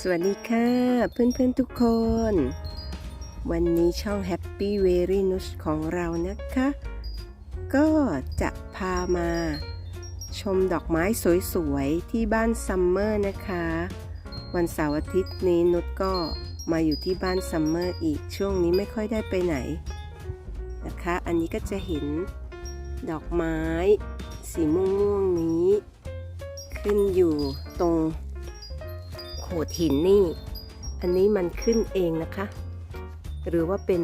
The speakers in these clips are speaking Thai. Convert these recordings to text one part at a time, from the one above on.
สวัสดีค่ะเพื่อนๆทุกคน วันนี้ช่อง Happy Very n u s ของเรานะคะ ก็จะพามาชมดอกไม้สวยๆ ที่บ้านซัมเมอร์นะคะ วันเสาร์อาทิตย์นี้นุชก็มาอยู่ที่บ้านซัมเมอร์อีกช่วงนี้ไม่ค่อยได้ไปไหนนะคะ อันนี้ก็จะเห็นดอกไม้สีม่วงๆนี้ ขึ้นอยู่ตรง ดหินนี่ อันนี้มันขึ้นเองนะคะ หรือว่าเป็น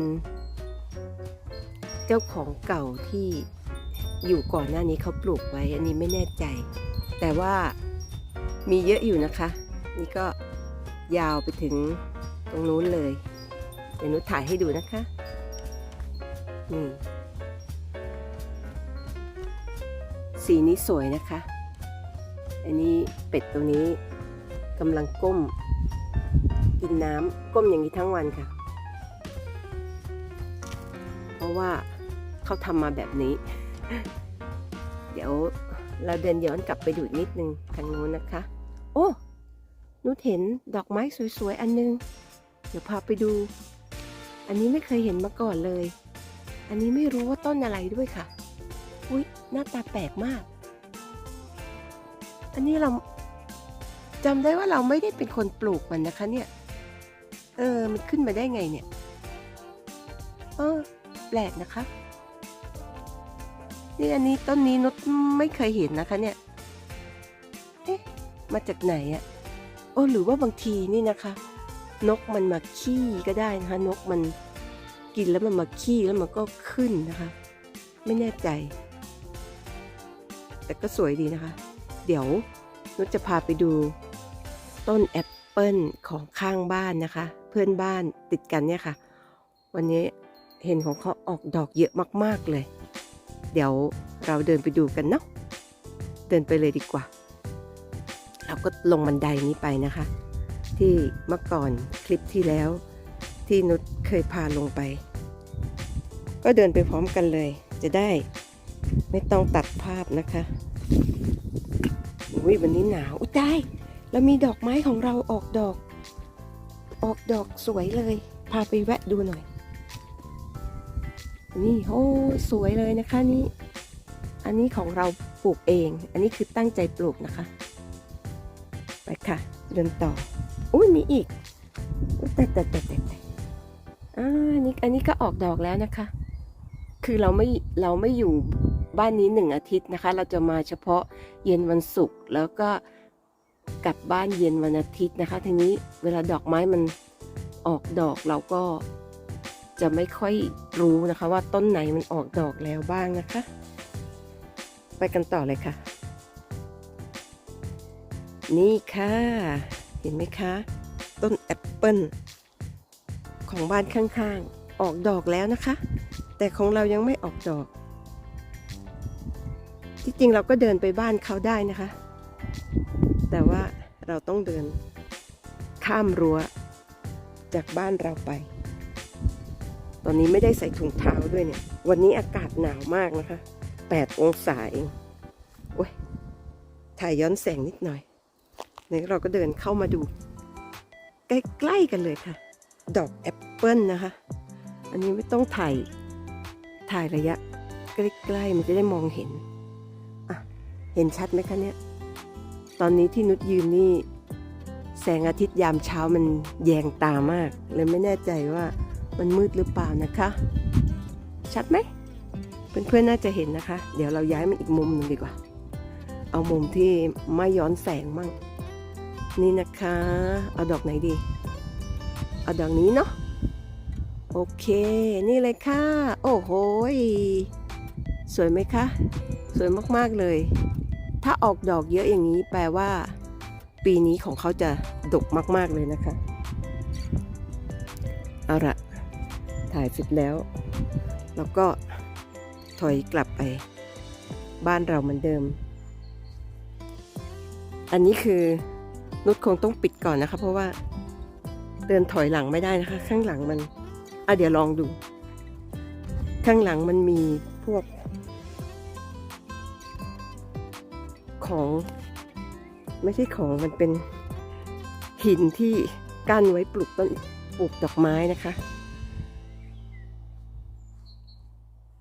เจ้าของเก่าที่อยู่ก่อนหน้านี้เขาปลูกไว้ อันนี้ไม่แน่ใจ แต่ว่ามีเยอะอยู่นะคะ นี่ก็ยาวไปถึงตรงนู้นเลย เดี๋ยวนุถ่ายให้ดูนะคะนี่สีนี้สวยนะคะ อันนี้เป็ดตัวนี้ กำลังก้มกินน้ำก้มอย่างนี้ทั้งวันค่ะ เพราะว่าเขาทำมาแบบนี้ เดี๋ยวเราเดินย้อนกลับไปดูอีกนิดนึงทางโน้นนะคะ โอ้นุชเห็นดอกไม้สวยๆ อันนึง เดี๋ยวพาไปดู อันนี้ไม่เคยเห็นมาก่อนเลย อันนี้ไม่รู้ว่าต้นอะไรด้วยค่ะ อุ๊ย หน้าตาแปลกมาก อันนี้เรา จำได้ว่าเราไม่ได้เป็นคนปลูกมันนะคะเนี่ย เออ มันขึ้นมาได้ไงเนี่ยเออแปลกนะคะ นี่อันนี้ต้นนี้นดไม่เคยเห็นนะคะเนี่ย เอ๊ะ มาจากไหนอะโอ้หรือว่าบางทีนี่นะคะ นกมันมาขี้ก็ได้นะคะ นกมันกินแล้วมันมาขี้แล้วมันก็ขึ้นนะคะ ไม่แน่ใจ แต่ก็สวยดีนะคะ เดี๋ยวนุชจะพาไปดู ต้นแอปเปิลของข้างบ้านนะคะ เพื่อนบ้านติดกันเนี่ยค่ะ วันนี้เห็นของเขาออกดอกเยอะมากๆเลย เดี๋ยวเราเดินไปดูกันเนาะเดินไปเลยดีกว่า เราก็ลงบันไดนี้ไปนะคะ ที่เมื่อก่อนคลิปที่แล้ว ที่นุชเคยพาลงไป ก็เดินไปพร้อมกันเลย จะได้ไม่ต้องตัดภาพนะคะอุ้ยวันนี้หนาวอุ้ยได้ แล้วมีดอกไม้ของเราออกดอก ออกดอกสวยเลย พาไปแวะดูหน่อย นี่โอ้สวยเลยนะคะนี่ อันนี้ของเราปลูกเอง อันนี้คือตั้งใจปลูกนะคะ ไปค่ะ เดินต่อ อุ้ยมีอีกแต่แต่แต่แต่อ่าอันนี้อันนี้ก็ออกดอกแล้วนะคะ คือเราไม่เราไม่อยู่บ้านนี้หนึ่งอาทิตย์นะคะ เราจะมาเฉพาะเย็นวันศุกร์แล้วก็ กลับบ้านเย็นวันอาทิตย์นะคะ ทีนี้เวลาดอกไม้มันออกดอกเราก็จะไม่ค่อยรู้นะคะ ว่าต้นไหนมันออกดอกแล้วบ้างนะคะ ไปกันต่อเลยค่ะ นี่ค่ะ เห็นไหมคะ ต้นแอปเปิลของบ้านข้างๆ ออกดอกแล้วนะคะ แต่ของเรายังไม่ออกดอก ที่จริงเราก็เดินไปบ้านเขาได้นะคะ แต่ว่าเราต้องเดินข้ามรั้วจากบ้านเราไป ตอนนี้ไม่ได้ใส่ถุงเท้าด้วยเนี่ย วันนี้อากาศหนาวมากนะคะ 8 องศาเองโอ้ย ถ่ายย้อนแสงนิดหน่อยเนี่ยเราก็เดินเข้ามาดู ใกล้ๆกันเลยค่ะ ดอกแอปเปิลนะคะ อันนี้ไม่ต้องถ่าย ถ่ายระยะ ใกล้ๆมันจะได้มองเห็น อะ เห็นชัดไหมคะเนี่ย ตอนนี้ที่นุชยืนนี่ แสงอาทิตย์ยามเช้ามันแยงตามากเลยไม่แน่ใจว่ามันมืดหรือเปล่านะคะ ชัดไหมเพื่อนๆน่าจะเห็นนะคะ เดี๋ยวเราย้ายมันอีกมุมหนึ่งดีกว่า เอามุมที่ไม่ย้อนแสงมั่ง นี่นะคะ เอาดอกไหนดี เอาดอกนี้เนาะโอเค นี่เลยค่ะ โอ้โห สวยไหมคะ สวยมากๆเลย ถ้าออกดอกเยอะอย่างนี้แปลว่า ปีนี้ของเขาจะดกมาก ๆ เลยนะคะ เอาละถ่ายเสร็จแล้ว แล้วก็ถอยกลับไป บ้านเราเหมือนเดิม อันนี้คือนุชคงต้องปิดก่อนนะคะ เพราะว่าเดินถอยหลังไม่ได้นะคะ ข้างหลังมันอะเดี๋ยวลองดู ข้างหลังมันมีพวก ของ ไม่ใช่ของมันเป็นหินที่กั้นไว้ปลูกต้นปลูกดอกไม้นะคะ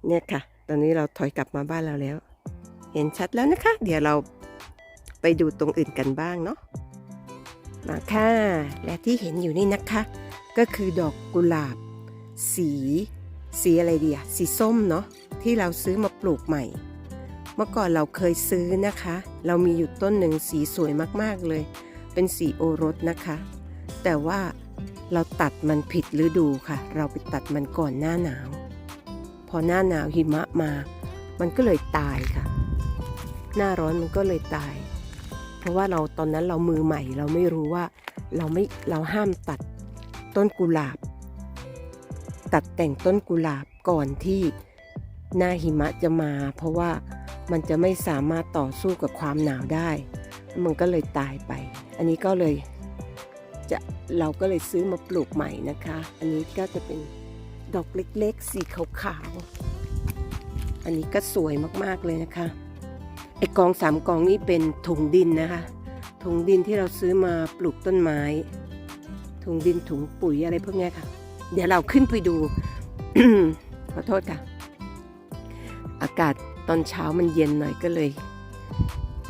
เนี่ยค่ะ ตอนนี้เราถอยกลับมาบ้านเราแล้ว เห็นชัดแล้วนะคะ เดี๋ยวเราไปดูตรงอื่นกันบ้างเนาะมาค่ะ และที่เห็นอยู่นี่นะคะ ก็คือดอกกุหลาบ สี สีอะไรดีอะสีส้มเนาะที่เราซื้อมาปลูกใหม่ มื่อก่อนเราเคยซื้อนะคะ เรามีอยู่ต้นหนึ่งสีสวยมากๆเลย เป็นสีโอรสนะคะ แต่ว่าเราตัดมันผิดฤดูค่ะ เราไปตัดมันก่อนหน้าหนาว พอหน้าหนาวหิมะมา มันก็เลยตายค่ะ หน้าร้อนมันก็เลยตาย เพราะว่าเราตอนนั้นเรามือใหม่ เราไม่รู้ว่าเราไม่เราห้ามตัดต้นกุหลาบ ตัดแต่งต้นกุหลาบก่อนที่หน้าหิมะจะมา เพราะว่า มันจะไม่สามารถต่อสู้กับความหนาวได้ มันก็เลยตายไป อันนี้ก็เลยจะเราก็เลยซื้อมาปลูกใหม่นะคะ อันนี้ก็จะเป็นดอกเล็กๆ สีขาวๆ อันนี้ก็สวยมากๆเลยนะคะ ไอกองสามกองนี้เป็นถุงดินนะคะ ถุงดินที่เราซื้อมาปลูกต้นไม้ ถุงดินถุงปุ๋ยอะไรพวกนี้ค่ะ เดี๋ยวเราขึ้นไปดู ขอโทษค่ะ อากาศ ตอนเช้ามันเย็นหน่อยก็เลย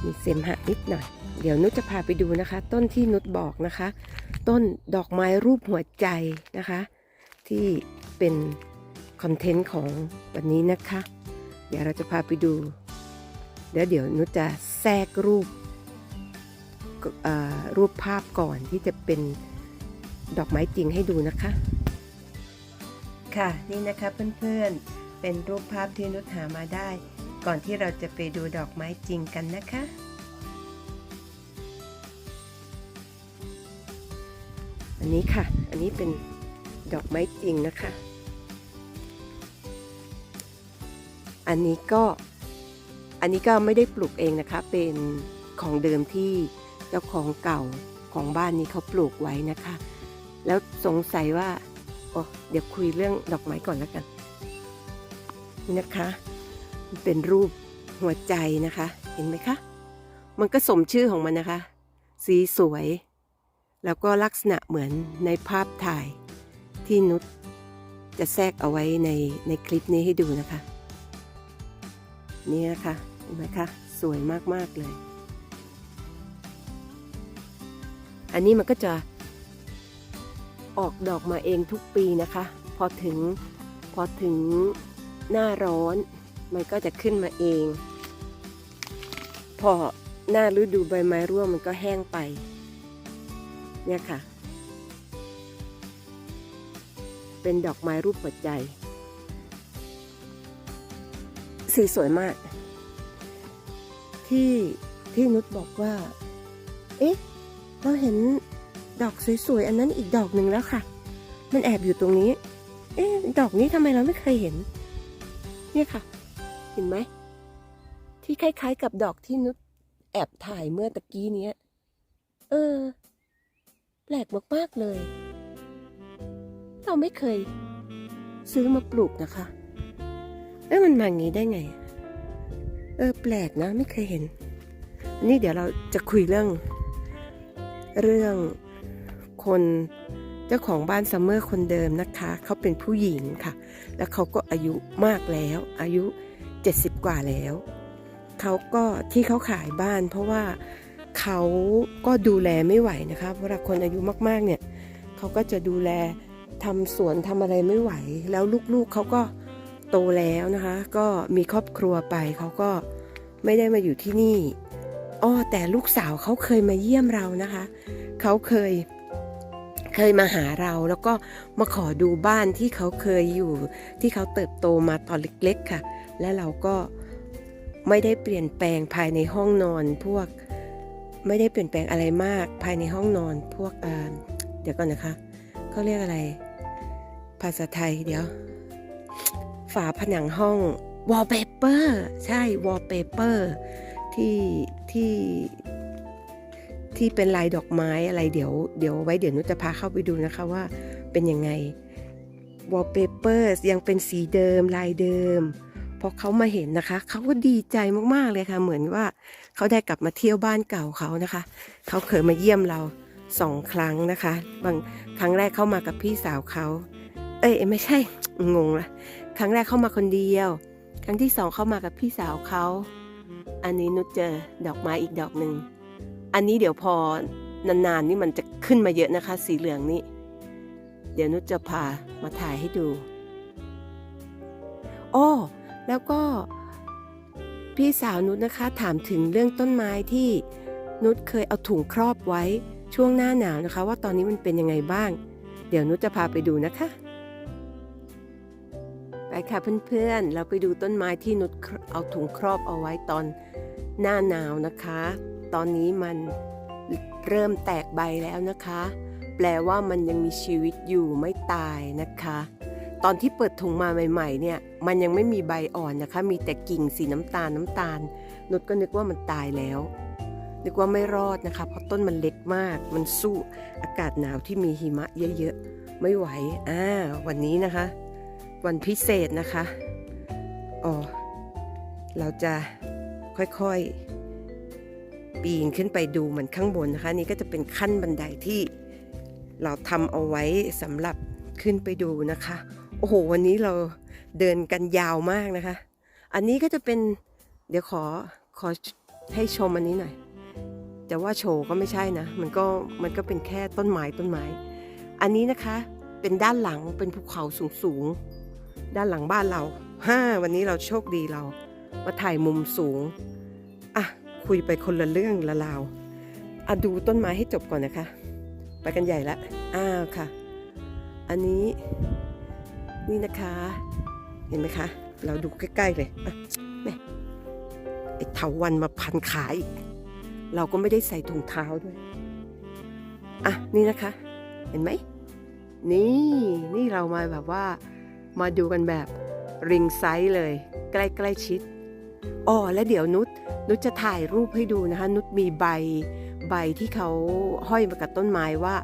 มีเสมหะนิดหน่อย เดี๋ยวนุชจะพาไปดูนะคะ ต้นที่นุชบอกนะคะ ต้นดอกไม้รูปหัวใจนะคะ ที่เป็นคอนเทนต์ของวันนี้นะคะ เดี๋ยวเราจะพาไปดู เดี๋ยวเดี๋ยวนุชจะแทรกรูปรูปภาพก่อนที่จะเป็นดอกไม้จริงให้ดูนะคะ ค่ะนี่นะคะเพื่อนๆ เป็นรูปภาพที่นุชหามาได้ ก่อนที่เราจะไปดูดอกไม้จริงกันนะคะ อันนี้ค่ะ อันนี้เป็นดอกไม้จริงนะคะ อันนี้ก็อันนี้ก็ไม่ได้ปลูกเองนะคะ เป็นของเดิมที่เจ้าของเก่าของบ้านนี้เขาปลูกไว้นะคะ แล้วสงสัยว่าโอ้เดี๋ยวคุยเรื่องดอกไม้ก่อนแล้วกัน นี่นะคะ เป็นรูปหัวใจนะคะ เห็นไหมคะ มันก็สมชื่อของมันนะคะ สีสวย แล้วก็ลักษณะเหมือนในภาพถ่ายที่นุชจะแทรกเอาไว้ในในคลิปนี้ให้ดูนะคะ นี่นะคะเห็นไหมคะ สวยมาก ๆ เลย อันนี้มันก็จะออกดอกมาเองทุกปีนะคะ พอถึงพอถึงหน้าร้อน มันก็จะขึ้นมาเอง พอหน้าฤดูใบไม้ร่วงมันก็แห้งไป เนี่ยค่ะ เป็นดอกไม้รูปหัวใจ สีสวยมาก ที่ที่นุชบอกว่า เอ๊ะ เราเห็นดอกสวยๆ อันนั้นอีกดอกหนึ่งแล้วค่ะ มันแอบอยู่ตรงนี้ เอ๊ะ ดอกนี้ทำไมเราไม่เคยเห็น เนี่ยค่ะ ห็นไหม ที่คล้ายๆกับดอกที่นุชแอบถ่ายเมื่อตะกี้เนี้ย เออ แปลกมากๆเลย เราไม่เคย ซื้อมาปลูกนะคะ เอ้มันมาอย่างนี้ได้ไง เออ แปลกนะ ไม่เคยเห็น นี่เดี๋ยวเราจะคุยเรื่อง เรื่องคนเจ้าของบ้านซัมเมอร์คนเดิมนะคะ เขาเป็นผู้หญิงค่ะ แล้วเขาก็อายุมากแล้ว อายุ 70 กว่าแล้ว เขาก็ที่เขาขายบ้าน เพราะว่าเขาก็ดูแลไม่ไหวนะคะเวลาคนอายุมากๆเนี่ยเขาก็จะดูแลทำสวนทำอะไรไม่ไหว แล้วลูกๆเขาก็โตแล้วนะคะ ก็มีครอบครัวไปเขาก็ไม่ได้มาอยู่ที่นี่อ้อแต่ลูกสาวเขาเคยมาเยี่ยมเรานะคะ เขาเคยเคยมาหาเราแล้วก็มาขอดูบ้านที่เขาเคยอยู่ที่เขาเติบโตมาตอนเล็กๆค่ะ และเราก็ไม่ได้เปลี่ยนแปลงภายในห้องนอน พวกไม่ได้เปลี่ยนแปลงอะไรมากภายในห้องนอน พวกเเดี๋ยวก่อนนะคะเขาเรียกอะไร ภาษาไทยเดี๋ยว ฝาผนังห้อง wallpaper ใช่ wallpaper ที่ที่ที่เป็นลายดอกไม้อะไรเดี๋ยวเดี๋ยวไว้เดี๋ยวนุชจะพาเข้าไปดูนะคะว่าเป็นยังไง wallpaper ยังเป็นสีเดิมลายเดิม พอเขามาเห็นนะคะ เขาก็ดีใจมากๆเลยค่ะ เหมือนว่าเขาได้กลับมาเที่ยวบ้านเก่าเขานะคะ เขาเคยมาเยี่ยมเราสองครั้งนะคะ บางครั้งแรกเข้ามากับพี่สาวเขา เอ้ยไม่ใช่งงละครั้งแรกเข้ามาคนเดียว ครั้งที่สองเข้ามากับพี่สาวเขา อันนี้นุชเจอดอกไม้อีกดอกหนึ่ง อันนี้เดี๋ยวพอนานๆนี่มันจะขึ้นมาเยอะนะคะ สีเหลืองนี่เดี๋ยวนุชจะพามาถ่ายให้ดูอ้อ แล้วก็พี่สาวนุชนะคะถามถึงเรื่องต้นไม้ที่นุชเคยเอาถุงครอบไว้ช่วงหน้าหนาวนะคะ ว่าตอนนี้มันเป็นยังไงบ้าง เดี๋ยวนุชจะพาไปดูนะคะ ไปค่ะเพื่อนๆ เราไปดูต้นไม้ที่นุชเอาถุงครอบเอาไว้ตอนหน้าหนาวนะคะ ตอนนี้มันเริ่มแตกใบแล้วนะคะ แปลว่ามันยังมีชีวิตอยู่ไม่ตายนะคะ ตอนที่เปิดถุงมาใหม่ๆเนี่ยมันยังไม่มีใบอ่อนนะคะ มีแต่กิ่งสีน้ำตาลน้ำตาลนุชก็นึกว่ามันตายแล้ว นึกว่าไม่รอดนะคะ เพราะต้นมันเล็กมาก มันสู้อากาศหนาวที่มีหิมะเยอะๆ ไม่ไหวอ่าวันนี้นะคะ วันพิเศษนะคะอ๋อเราจะค่อยๆ ปีนขึ้นไปดูมันข้างบนนะคะ นี่ก็จะเป็นขั้นบันไดที่เราทำเอาไว้สำหรับขึ้นไปดูนะคะ โอ้โห วันนี้เราเดินกันยาวมากนะคะ อันนี้ก็จะเป็นเดี๋ยวขอขอให้ชมอันนี้หน่อยจะว่าโชว์ก็ไม่ใช่นะ มันก็มันก็เป็นแค่ต้นไม้ต้นไม้ อันนี้นะคะเป็นด้านหลังเป็นภูเขาสูงสูงๆด้านหลังบ้านเราฮ่าวันนี้เราโชคดีเรามาถ่ายมุมสูง อะ คุยไปคนละเรื่องละราวอะดูต้นไม้ให้จบก่อนนะคะ ไปกันใหญ่ละอ้าวค่ะ อันนี้ นี่นะคะ เห็นไหมคะ เราดูใกล้ ๆ เลยอะแม่ไอ้เถาวันมาพันขาอีก เราก็ไม่ได้ใส่ถุงเท้าด้วย อะ นี่นะคะ เห็นไหม นี่ นี่เรามาแบบว่า มาดูกันแบบริงไซส์เลย ใกล้ใกล้ชิดอ๋อและเดี๋ยวนุชนุชจะถ่ายรูปให้ดูนะคะ นุชมีใบใบที่เขาห้อยมากับต้นไม้ว่า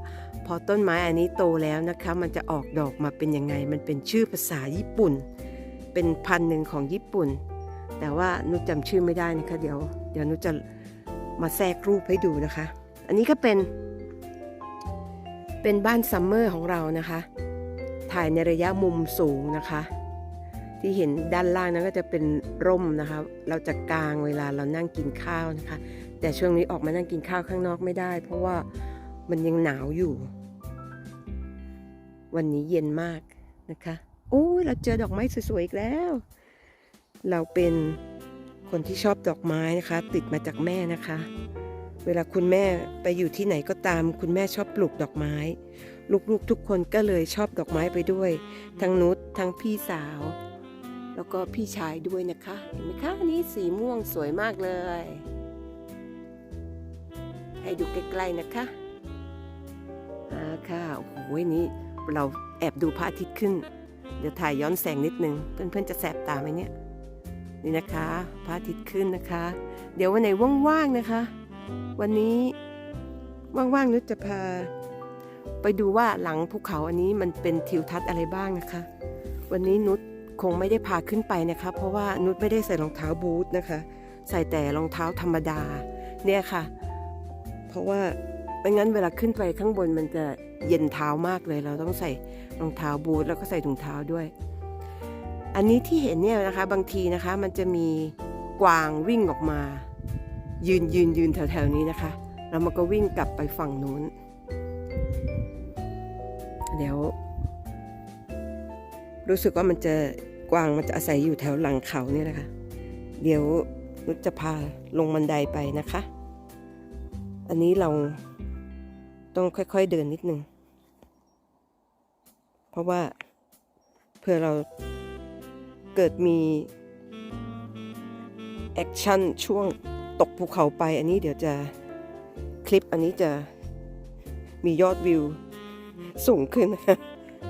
พอต้นไม้อันนี้โตแล้วนะคะ มันจะออกดอกมาเป็นยังไง มันเป็นชื่อภาษาญี่ปุ่น เป็นพันธุ์หนึ่งของญี่ปุ่น แต่ว่านุชจำชื่อไม่ได้นะคะ เดี๋ยว เดี๋ยวนุจะมาแทรกรูปให้ดูนะคะ อันนี้ก็เป็น เป็นบ้านซัมเมอร์ของเรานะคะ ถ่ายในระยะมุมสูงนะคะ ที่เห็นด้านล่างนั้นก็จะเป็นร่มนะคะ เราจะกางเวลาเรานั่งกินข้าวนะคะ แต่ช่วงนี้ออกมานั่งกินข้าวข้างนอกไม่ได้ เพราะว่า มันยังหนาวอยู่ วันนี้เย็นมากนะคะ โอ้ยเราเจอดอกไม้สวยๆอีกแล้ว เราเป็นคนที่ชอบดอกไม้นะคะ ติดมาจากแม่นะคะ เวลาคุณแม่ไปอยู่ที่ไหนก็ตาม คุณแม่ชอบปลูกดอกไม้ ลูกๆทุกคนก็เลยชอบดอกไม้ไปด้วย ทั้งนุชทั้งพี่สาว แล้วก็พี่ชายด้วยนะคะเห็นไหมคะนนี้สีม่วงสวยมากเลย ให้ดูใกล้ๆนะคะ อ่าค่ะโอ้โหนี่เราแอบดูพระอาทิตย์ขึ้น เดี๋ยวถ่ายย้อนแสงนิดนึง เพื่อนๆจะแสบตาไหมเนี่ย นี่นะคะพระอาทิตย์ขึ้นนะคะ เดี๋ยววันไหนว่างๆนะคะ วันนี้ว่างๆนุชจะพา ไปดูว่าหลังภูเขาอันนี้มันเป็นทิวทัศน์อะไรบ้างนะคะ วันนี้นุชคงไม่ได้พาขึ้นไปนะคะ เพราะว่านุชไม่ได้ใส่รองเท้าบูทนะคะ ใส่แต่รองเท้าธรรมดา เนี่ยค่ะ เพราะว่า ไม่งั้นเวลาขึ้นไปข้างบนมันจะเย็นเท้ามากเลย เราต้องใส่รองเท้าบูทแล้วก็ใส่ถุงเท้าด้วย อันนี้ที่เห็นเนี่ยนะคะบางทีนะคะมันจะมีกวางวิ่งออกมา ยืนยืนยืนแถวๆนี้นะคะ แล้วมันก็วิ่งกลับไปฝั่งนู้น เดี๋ยว รู้สึกว่ามันจะกวางมันจะอาศัยอยู่แถวหลังเขาเนี่ยนะคะ เดี๋ยวนุชจะพาลงบันไดไปนะคะ อันนี้เรา ต้องค่อยๆเดินนิดนึง เพราะว่าเพื่อเราเกิดมีแอคชั่นช่วงตกภูเขาไปอันนี้เดี๋ยวจะคลิปอันนี้จะมียอดวิวสูงขึ้นนะคะ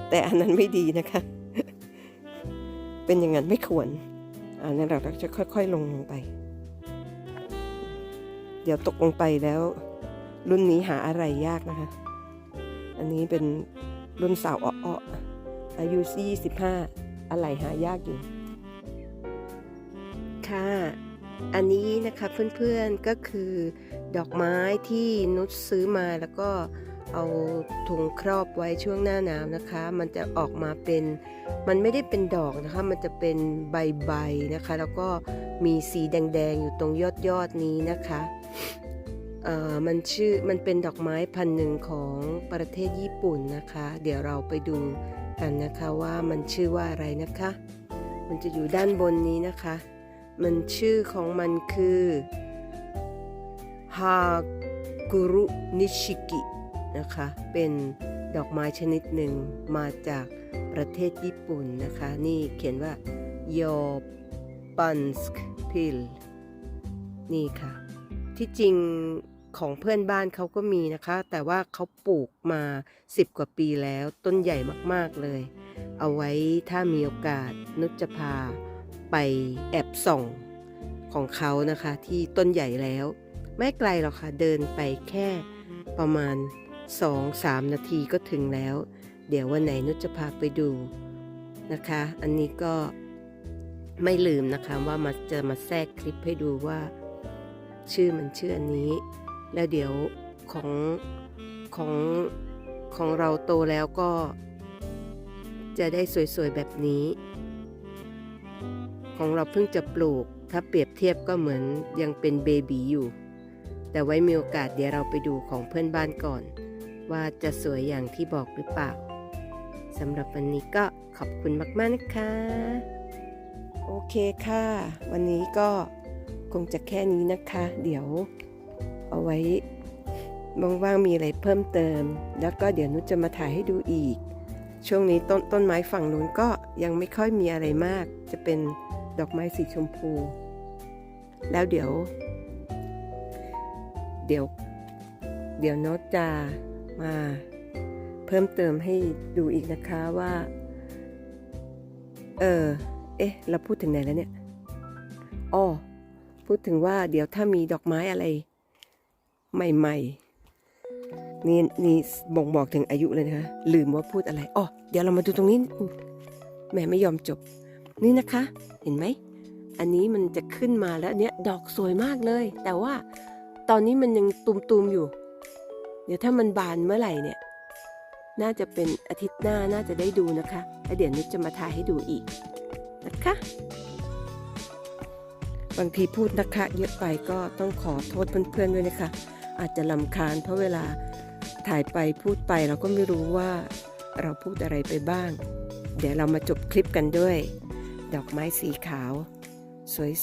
แต่อันนั้นไม่ดีนะคะ เป็นอย่างนั้นไม่ควรอันนั้นเราจะค่อย ๆ ลงลงไป เดี๋ยวตกลงไปแล้ว รุ่นนี้หาอะไรยากนะคะ อันนี้เป็นรุ่นสาวอ้ออายุ25อะไรหายากอยู่ ค่ะ อันนี้นะคะเพื่อนๆก็คือดอกไม้ที่นุชซื้อมาแล้วก็เอาถุงครอบไว้ช่วงหน้าหนาวนะคะ มันจะออกมาเป็น มันไม่ได้เป็นดอกนะคะ มันจะเป็นใบๆนะคะ แล้วก็มีสีแดงๆอยู่ตรงยอดยอดๆนี้นะคะ มันชื่อมันเป็นดอกไม้พันหนึ่งของประเทศญี่ปุ่นนะคะ เดี๋ยวเราไปดูกันนะคะว่ามันชื่อว่าอะไรนะคะ มันจะอยู่ด้านบนนี้นะคะ มันชื่อของมันคือฮากุรุนิชิกินะคะ เป็นดอกไม้ชนิดหนึ่งมาจากประเทศญี่ปุ่นนะคะ นี่เขียนว่า y o p a n s k p i l นี่ค่ะ ที่จริง ของเพื่อนบ้านเขาก็มีนะคะ แต่ว่าเขาปลูกมา 10 กว่าปีแล้วต้นใหญ่มากๆเลย เอาไว้ถ้ามีโอกาสนุชจะพาไปแอบส่องของเขานะคะ ที่ต้นใหญ่แล้ว ไม่ไกลหรอกค่ะเดินไปแค่ประมาณ 2-3 นาทีก็ถึงแล้ว เดี๋ยววันไหนนุชจะพาไปดูนะคะ อันนี้ก็ไม่ลืมนะคะว่ามาจะมาแทรกคลิปให้ดูว่า ชื่อมันชื่ออันนี้ แล้วเดี๋ยวของของของเราโตแล้วก็ จะได้สวยๆแบบนี้ ของเราเพิ่งจะปลูก ถ้าเปรียบเทียบก็เหมือนยังเป็นเบบีอยู่ แต่ไว้มีโอกาสเดี๋ยวเราไปดูของเพื่อนบ้านก่อน ว่าจะสวยอย่างที่บอกหรือเปล่าสำหรับวันนี้ก็ขอบคุณมาก ๆ นะคะ โอเคค่ะ วันนี้ก็คงจะแค่นี้นะคะ เดี๋ยว เอาไว้ว่างๆมีอะไรเพิ่มเติม แล้วก็เดี๋ยวนุชจะมาถ่ายให้ดูอีก ช่วงนี้ต้นต้นไม้ฝั่งนู้นก็ยังไม่ค่อยมีอะไรมาก จะเป็นดอกไม้สีชมพู แล้วเดี๋ยว เดี๋ยว เดี๋ยวน้ตจะมาเพิ่มเติมให้ดูอีกนะคะว่า เออ เอ๊ะ เราพูดถึงไหนแล้วเนี่ยอ้อพูดถึงว่าเดี๋ยวถ้ามีดอกไม้อะไร ใหม่ๆ นี่นี่บ่งบอกถึงอายุเลยนะคะลืมว่าพูดอะไรอ๋อเดี๋ยวเรามาดูตรงนี้แม่ไม่ยอมจบ นี่นะคะ เห็นไหม อันนี้มันจะขึ้นมาแล้วเนี่ยดอกสวยมากเลย แต่ว่าตอนนี้มันยังตุมๆอยู่ เดี๋ยวถ้ามันบานเมื่อไหร่เนี่ย น่าจะเป็นอาทิตย์หน้าน่าจะได้ดูนะคะแล้วเดี๋ยวนุชจะมาถ่ายให้ดูอีกนะคะ บางทีพูดนะคะเยอะไปก็ต้องขอโทษเพื่อนๆด้วยนะคะ อาจจะลำคาญ เพราะเวลาถ่ายไปพูดไปเราก็ไม่รู้ว่าเราพูดอะไรไปบ้าง เดี๋ยวเรามาจบคลิปกันด้วย ดอกไม้สีขาว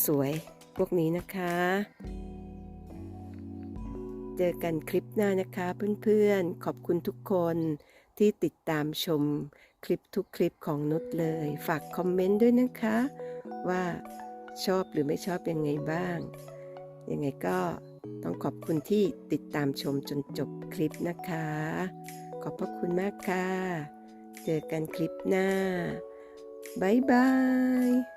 สวยๆ พวกนี้นะคะ เจอกันคลิปหน้านะคะเพื่อนๆ ขอบคุณทุกคนที่ติดตามชมคลิปทุกคลิปของนุชเลย ฝากคอมเมนต์ด้วยนะคะ ว่าชอบหรือไม่ชอบยังไงบ้าง ยังไงก็ ต้องขอบคุณที่ติดตามชมจนจบคลิปนะคะ ขอบพระคุณมากค่ะ เจอกันคลิปหน้า บ๊ายบาย